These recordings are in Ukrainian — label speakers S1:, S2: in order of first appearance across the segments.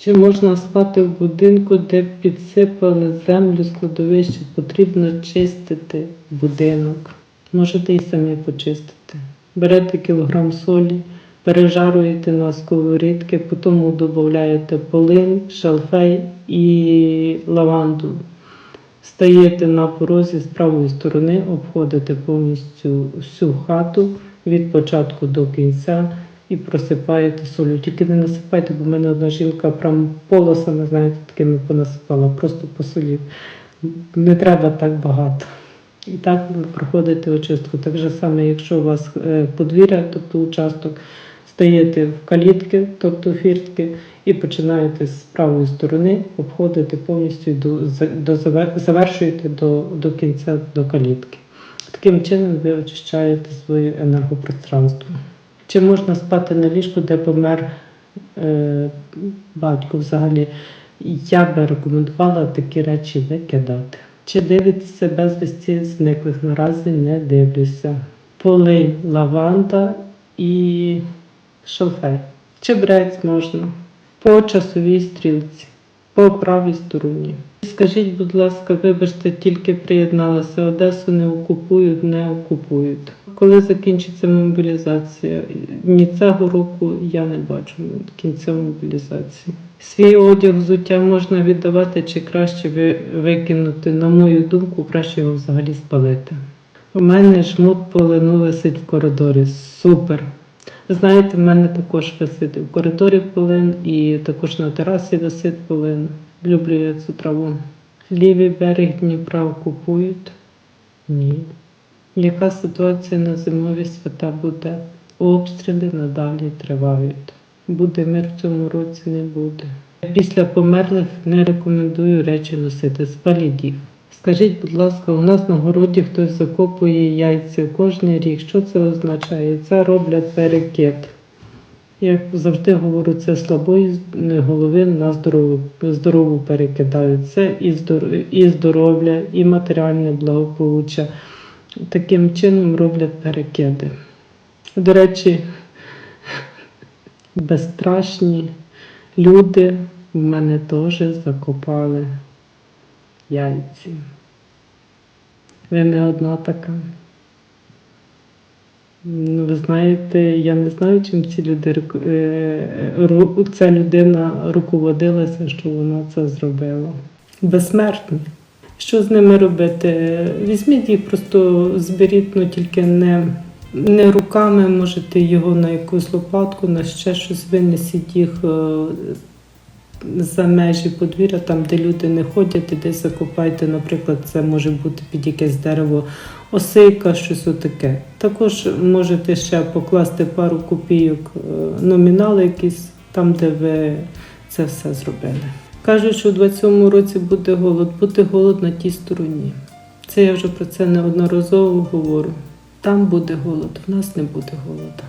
S1: Чи можна спати в будинку, де підсипали землю складовище? Потрібно чистити будинок. Можете і самі почистити. Берете кілограм солі, пережаруєте на сковорідки, потім додаєте полин, шалфей і лаванду. Стаєте на порозі з правої сторони, обходите повністю всю хату від початку до кінця і просипаєте солью. Тільки не насипайте, бо в мене одна жінка прям полосами, знаєте, такими понасипала, просто по солі. Не треба так багато. І так ви проходите очистку. Так же саме, якщо у вас е, подвір'я, тобто участок, стаєте в калітки, тобто фіртки, і починаєте з правої сторони обходити повністю до, до завершуєте до, до кінця до калітки. Таким чином ви очищаєте своє енергопространство. Чи можна спати на ліжку, де помер е, батько взагалі? Я би рекомендувала такі речі викидати. Чи дивитися безвісті зниклих? Наразі не дивлюся. Полий, лаванда і шалфей. Чебрець можна по часовій стрілці, по правій стороні. Скажіть, будь ласка, вибачте, тільки приєдналася. Одесу не окупують, не окупують. Коли закінчиться мобілізація? Ні цього року я не бачу кінця мобілізації. Свій одяг взуття можна віддавати чи краще викинути. На мою думку, краще його взагалі спалити. У мене жмут полину висить в коридорі. Супер. Знаєте, в мене також висить в коридорі полин і також на терасі висить полин. Люблю я цю траву. Лівий берег Дніпра окупують? Ні. Яка ситуація на зимові свята буде? Обстріли надалі тривають. Буде мир в цьому році не буде. Після померлих не рекомендую речі носити. Спаліть їх. Скажіть, будь ласка, у нас на городі хтось закопує яйця кожен рік. Що це означає? Це роблять перекид. Як завжди говорю, це слабої голови на здорову, здорову перекидають. Це і здоров'я, і матеріальне благополуччя. Таким чином роблять перекиди. До речі, безстрашні люди в мене теж закопали яйці. Ви не одна така. Ну, Ви знаєте, я не знаю, чим ці люди е, ру- ця людина руководилася, що вона це зробила. Безсмертні. Що з ними робити? Візьміть їх, просто зберіть, ну тільки не, не руками, можете його на якусь лопатку, на ще щось винесіть їх е, за межі подвір'я, там, де люди не ходять, і десь закопайте, наприклад, це може бути під якесь дерево, осейка, щось отаке. Також можете ще покласти пару копійок, е, номінал якийсь, там, де ви це все зробили. Кажуть, що у 27-му році буде голод, буде голод на тій стороні. Це я вже про це неодноразово говорю. Там буде голод, в нас не буде голоду.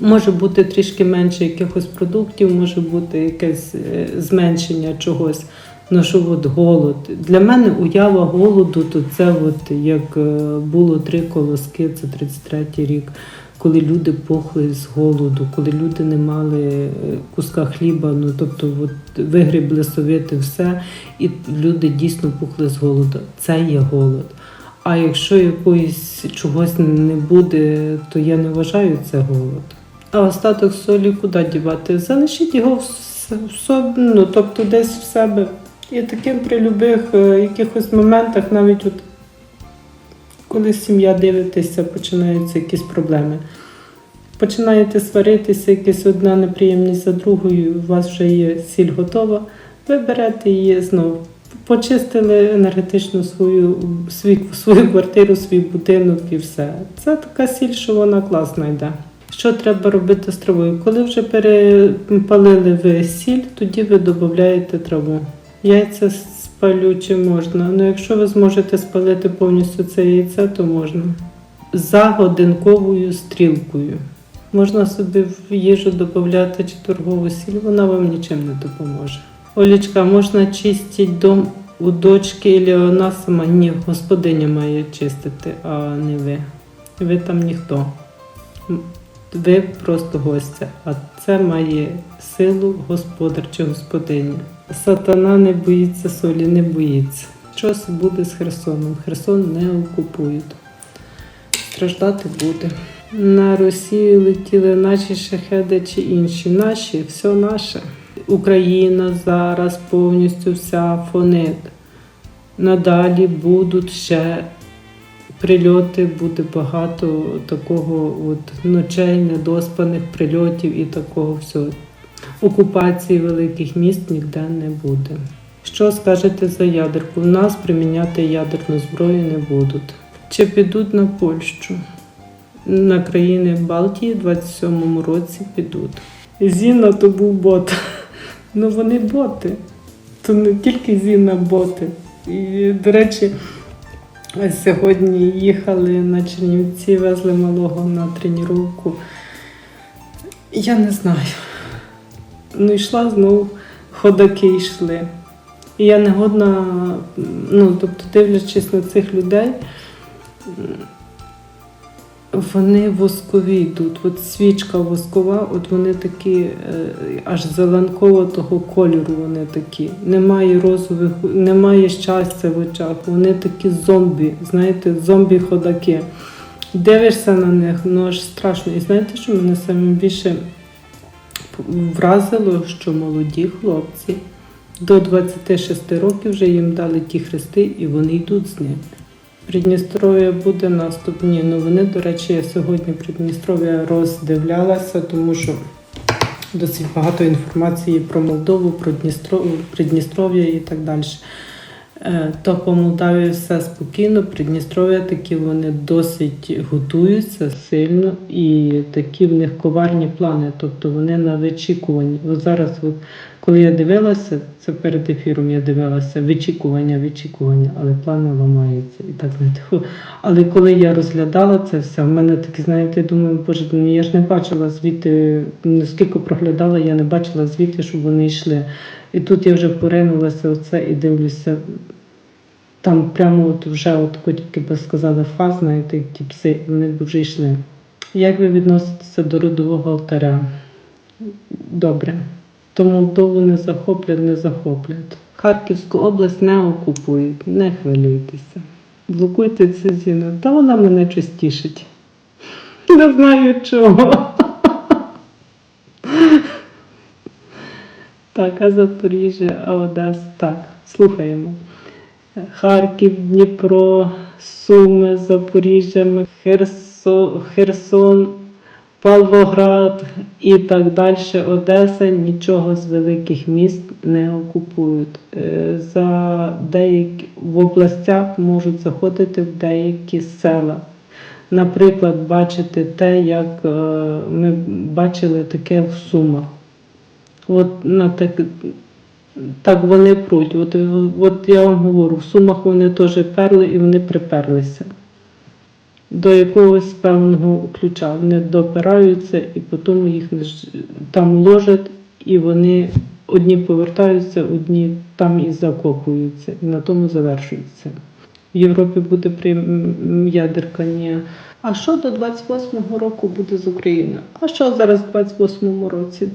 S1: Може бути трішки менше якихось продуктів, може бути якесь е, зменшення чогось. Ну що от голод. Для мене уява голоду то це от як е, було три колоски, це 33-й рік, коли люди пухли з голоду, коли люди не мали е, куска хліба, ну тобто от вигрібли совєти все, і люди дійсно пухли з голоду. Це є голод. А якщо якоїсь чогось не буде, то я не вважаю це голод. А остаток солі куди дівати? Залишіть його в, собі, ну, тобто десь в себе. І таким при любих е, якихось моментах, навіть от коли сім'я дивитеся, починаються якісь проблеми. Починаєте сваритися, якась одна неприємність за другою, у вас вже є сіль готова, ви берете її знову. Почистили енергетично свою, свій, свою квартиру, свій будинок і все. Це така сіль, що вона класно йде. Що треба робити з травою? Коли вже перепалили ви сіль, тоді ви додаєте траву. Яйця спалючі можна. Ну, якщо ви зможете спалити повністю це яйце, то можна. За годинковою стрілкою. Можна собі в їжу додати чи торгову сіль, вона вам нічим не допоможе. Олічка, можна чистити дом у дочки, або вона сама? Ні, господиня має чистити, а не ви. Ви там ніхто. Ви просто гостя, а це має силу господар чи господиня. Сатана не боїться солі, не боїться. Щось буде з Херсоном. Херсон не окупують. Страждати буде. На Росію летіли наші шахеди чи інші. Наші, все наше. Україна зараз повністю вся фонить. Надалі будуть ще прильоти, буде багато такого от ночей, недоспаних прильотів і такого всього. Окупації великих міст ніде не буде. Що скажете за ядерку? У нас приміняти ядерну зброю не будуть. Чи підуть на Польщу? На країни Балтії в 27-му році підуть. Зіна то був бот. Ну вони боти. То не тільки Зіна боти. І, до речі, сьогодні їхали на Чернівці, везли малого на тренування. Я не знаю. Ну, йшла знову, ходаки йшли. І я не годна, ну, тобто, дивлячись на цих людей, вони воскові йдуть. От свічка воскова, от вони такі е, аж зеленкового того кольору вони такі. Немає розових, немає щастя в очах. Вони такі зомбі, знаєте, зомбі-ходаки. Дивишся на них, ну аж страшно. І знаєте, що мене саме більше вразило, що молоді хлопці до 26 років вже їм дали ті хрести, і вони йдуть з ним. Придністров'я буде наступ. Ні, ну до речі, я сьогодні Придністров'я роздивлялася, тому що досить багато інформації про Молдову, про Придністров'я і так далі. Е, То по Молдавії все спокійно, Придністров'я такі вони досить готуються сильно і такі в них коварні плани, тобто вони на вичікуванні. Зараз, от, коли я дивилася, це перед ефіром я дивилася, вичікування, вичікування, але плани ламаються і так знаєте. Але коли я розглядала це все, в мене такі, знаєте, думаю, боже, ну я ж не бачила звідти, наскільки проглядала, я не бачила звідти, щоб вони йшли. І тут я вже поринулася в це і дивлюся. Там прямо от вже от тільки би сказали фаз, знаєте, ті пси, вони б вже йшли. Як ви відноситеся до родового алтаря? Добре. То Молдову не захоплять, не захоплять. Харківську область не окупують, не хвилюйтеся. Блокуйте цю зіну. Та вона мене щось тішить. Не знаю чого. Так, а Запоріжжя, а Одеса. Так, слухаємо. Харків, Дніпро, Суми, Запоріжжя, Херсон, Павлоград і так далі. Одеса нічого з великих міст не окупують. Е, За деякі в областях можуть заходити в деякі села. Наприклад, бачити те, як е, ми бачили таке в Сумах. От на так, так вони пруть. От, от я вам говорю, в Сумах вони теж перли і вони приперлися. До якогось певного ключа. Вони допираються і потім їх там ложать, і вони одні повертаються, одні там і закопуються. І на тому завершується. В Європі буде прим- ядерка, ні. А що до 28-го року буде з Україною? А що зараз в 28-му році?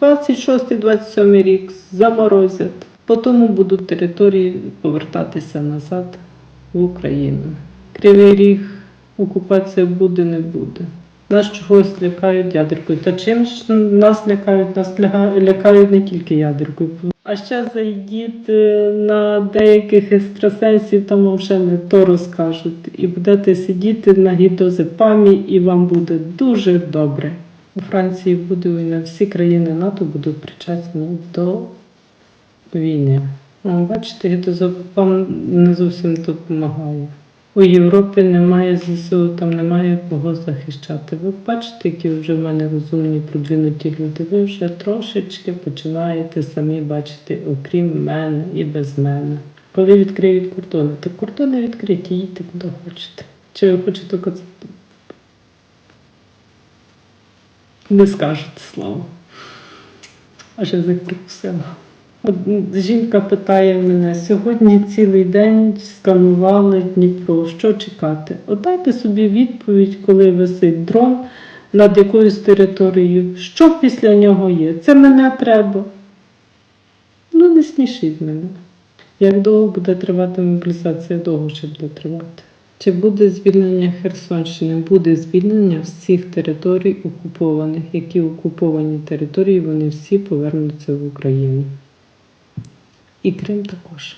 S1: 26-27 рік заморозять. Потім будуть території повертатися назад в Україну. Кривий ріг, окупація буде, не буде. Нас чогось лякають ядеркою. Та чим ж нас лякають? Нас лякають не тільки ядеркою. А ще зайдіть е, на деяких екстрасенсів, там вам ще не то розкажуть. І будете сидіти на гідозепамі, і вам буде дуже добре. У Франції буде війна, всі країни НАТО будуть причасні до війни. Бачите, гідозепам не зовсім допомагає. У Європі немає ЗСУ, там немає кого захищати. Ви бачите, які вже в мене розумні продвинуті люди. Ви вже трошечки починаєте самі бачити, окрім мене і без мене. Коли відкриють кордони, то кордони відкриті, їдьте куди хочете. Чи ви хочете не скажете слово. Аж язик прикусила. Жінка питає мене, сьогодні цілий день сканували Дніпро. Що чекати? От дайте собі відповідь, коли висить дрон над якоюсь територією. Що після нього є? Це мене треба. Ну, не смішіть мене. Як довго буде тривати мобілізація, довго ще буде тривати. Чи буде звільнення Херсонщини? Буде звільнення всіх територій окупованих. Які окуповані території, вони всі повернуться в Україну. І Крим також.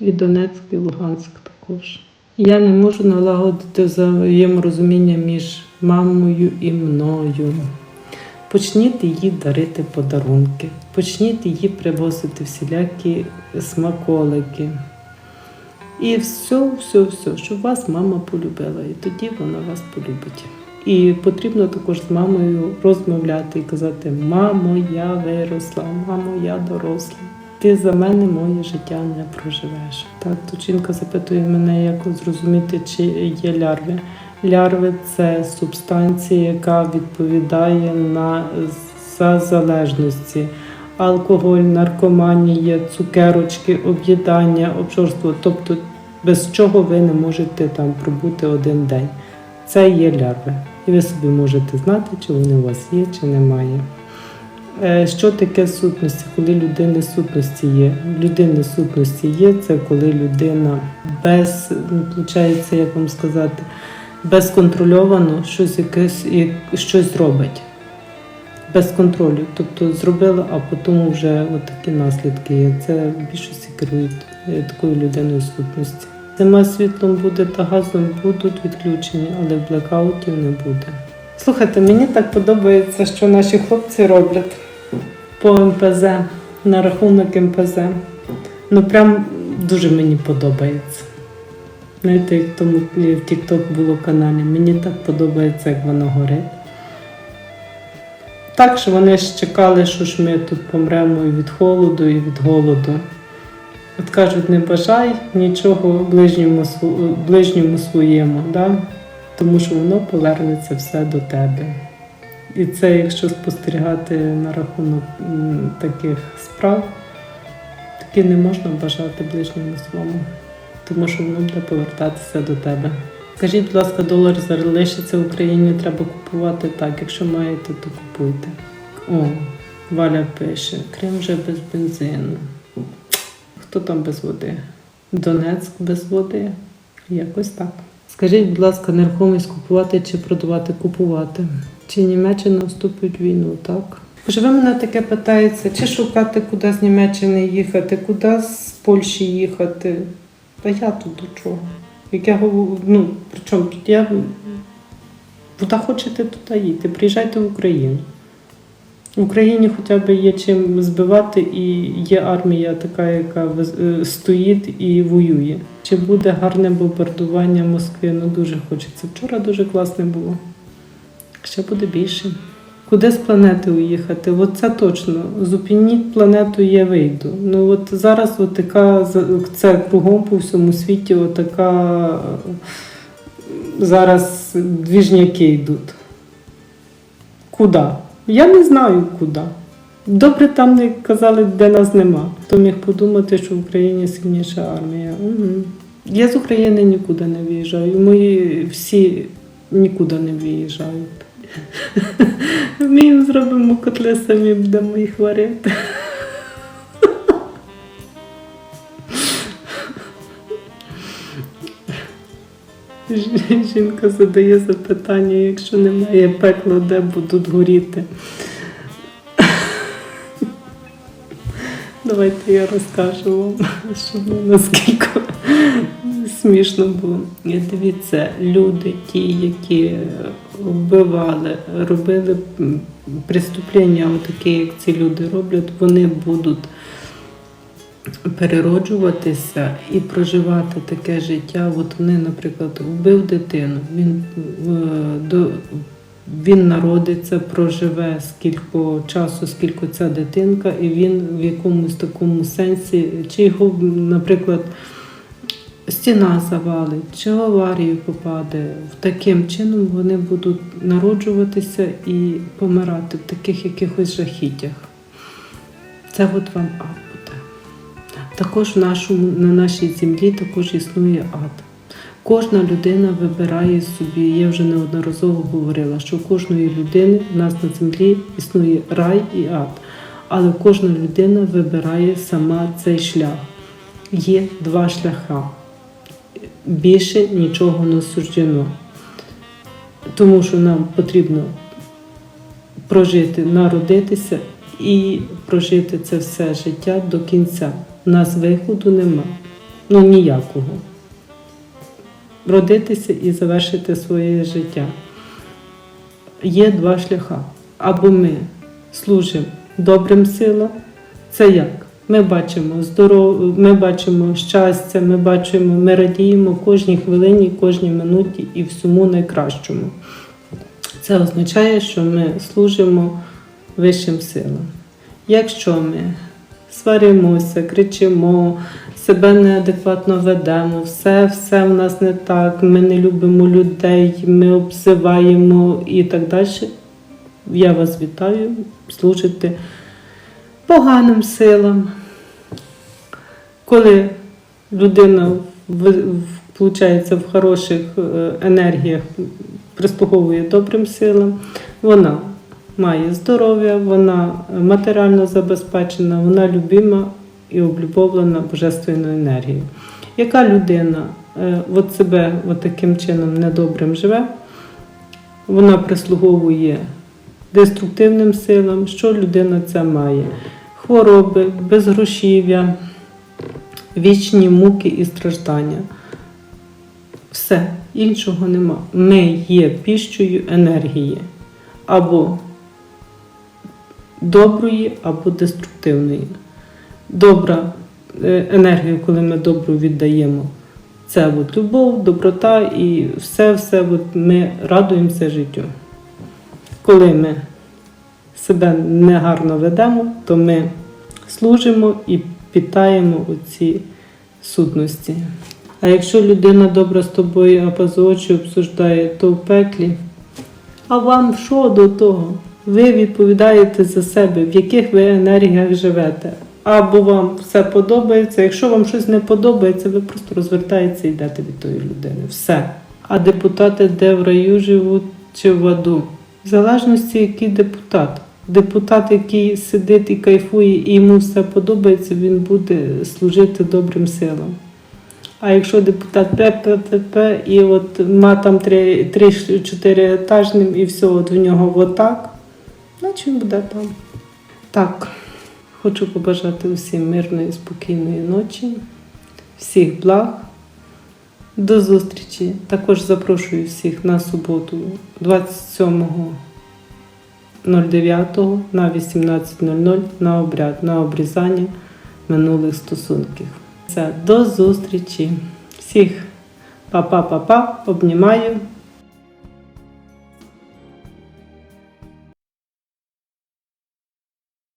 S1: І Донецьк, і Луганськ також. Я не можу налагодити взаєморозуміння між мамою і мною. Почніть їй дарити подарунки, почніть їй привозити всілякі смаколики. І все, все, все, щоб вас мама полюбила, і тоді вона вас полюбить. І потрібно також з мамою розмовляти і казати: Мамо, я виросла, мамо, я доросла. Ти за мене моє життя не проживеш. Так, тут жінка запитує мене, як зрозуміти, чи є лярви. Лярви це субстанція, яка відповідає на за залежності. Алкоголь, наркоманія, цукерочки, об'їдання, обжорство, тобто без чого ви не можете там пробути один день. Це є лярви. І ви собі можете знати, чи вони у вас є, чи немає. Е, Що таке сутності? Коли людини сутності є? Людини сутності є, це коли людина без, ну, виходить, як вам сказати, безконтрольовано щось якесь щось робить. Без контролю. Тобто зробила, а потім вже такі наслідки є. Це в більшості керують е, такою людиною сутності. Зима світлом буде та газом будуть відключені, але блекаутів не буде. Слухайте, мені так подобається, що наші хлопці роблять по МПЗ, на рахунок МПЗ. Ну прям дуже мені подобається. Знаєте, як тому в TikTok було каналі, мені так подобається, як воно горить. Так, що вони ж чекали, що ж ми тут помремо і від холоду, і від голоду. От кажуть, не бажай нічого ближньому, ближньому своєму, да? тому що воно повернеться все до тебе. І це, якщо спостерігати на рахунок таких справ, таки не можна бажати ближньому своєму, тому що воно буде повертатися до тебе. Скажіть, будь ласка, долар залишиться в Україні, треба купувати так. Якщо маєте, то купуйте. О, Валя пише, Крим вже без бензину. Хто там без води? Донецьк без води. Якось так. Скажіть, будь ласка, нерухомість купувати чи продавати? Купувати. Чи Німеччина вступить в війну, так? Боже, мене таке питаєте, чи шукати, куди з Німеччини їхати, куди з Польщі їхати? Та я тут до чого? Як я говорю, ну, при чому тут я куди хочете, туди їдьте. Приїжджайте в Україну. В Україні хоча б є чим збивати, і є армія така, яка е, стоїть і воює. Чи буде гарне бомбардування Москви? Ну дуже хочеться. Вчора дуже класне було. Ще буде більше. Куди з планети уїхати? От це точно. Зупиніть планету, я вийду. Ну от зараз от така це кругом по всьому світі, отака зараз двіжняки йдуть. Куди? Я не знаю куди. Добре, там не казали, де нас нема. Хто міг подумати, що в Україні сильніша армія. Угу. Я з України нікуди не виїжджаю. Мої всі нікуди не виїжджають. Ми їм зробимо котли самі, будемо їх варити. Жінка задає запитання, якщо немає пекла, де будуть горіти. Давайте я розкажу вам, щоб не наскільки смішно було. Дивіться, люди, ті, які вбивали, робили преступлення, такі, як ці люди роблять, вони будуть перероджуватися і проживати таке життя. От вони, наприклад, вбив дитину, він, е, до, він народиться, проживе скільки часу, скільки ця дитинка, і він в якомусь такому сенсі, чи його, наприклад, стіна завалить, чи в аварію попаде. Таким чином вони будуть народжуватися і помирати в таких якихось жахіттях. Це от вам ад буде. Також в нашому, на нашій землі також існує ад. Кожна людина вибирає собі, я вже неодноразово говорила, що у кожної людини в нас на землі існує рай і ад. Але кожна людина вибирає сама цей шлях. Є два шляха. Більше нічого не суждено. Тому що нам потрібно прожити, народитися і прожити це все життя до кінця. У нас виходу нема. Ну ніякого. Родитися і завершити своє життя. Є два шляха. Або ми служимо добрим силам. Це як? Ми бачимо здоров... ми бачимо щастя, ми бачимо, ми радіємо кожній хвилині, кожній минуті і всьому найкращому. Це означає, що ми служимо вищим силам. Якщо ми сваримося, кричимо, себе неадекватно ведемо, все, все в нас не так, ми не любимо людей, ми обзиваємо і так далі. Я вас вітаю, служите поганим силам. Коли людина в, в, хороших е, енергіях прислуговує добрим силам, вона має здоров'я, вона матеріально забезпечена, вона любима і облюбовлена божественною енергією. Яка людина е, от себе от таким чином недобрим живе, вона прислуговує деструктивним силам, що людина ця має? Хвороби, безгрошів'я, вічні муки і страждання. Все, іншого нема. Ми є піщою енергії або доброї, або деструктивної. Добра е, енергія, коли ми добру віддаємо, це от любов, доброта і все-все от ми радуємося життю. Коли ми себе негарно ведемо, то ми служимо і питаємо оці сутності. А якщо людина добра з тобою, а поза очі обсуждає, то в пеклі. А вам що до того? Ви відповідаєте за себе, в яких ви енергіях живете. Або вам все подобається. Якщо вам щось не подобається, ви просто розвертаєтеся і йдете від тої людини. Все. А депутати де в раю живуть чи в аду? В залежності, який депутат. Депутат, який сидить і кайфує, і йому все подобається, він буде служити добрим силам. А якщо депутат ППП і от ма там 3-4 етажним і все, от в нього отак, значить він буде там. Так, хочу побажати усім мирної, спокійної ночі, всіх благ. До зустрічі. Також запрошую всіх на суботу 27.09 на 18.00 на обряд, на обрізання минулих стосунків. Все, до зустрічі. Всіх па-па-па-па, обнімаю.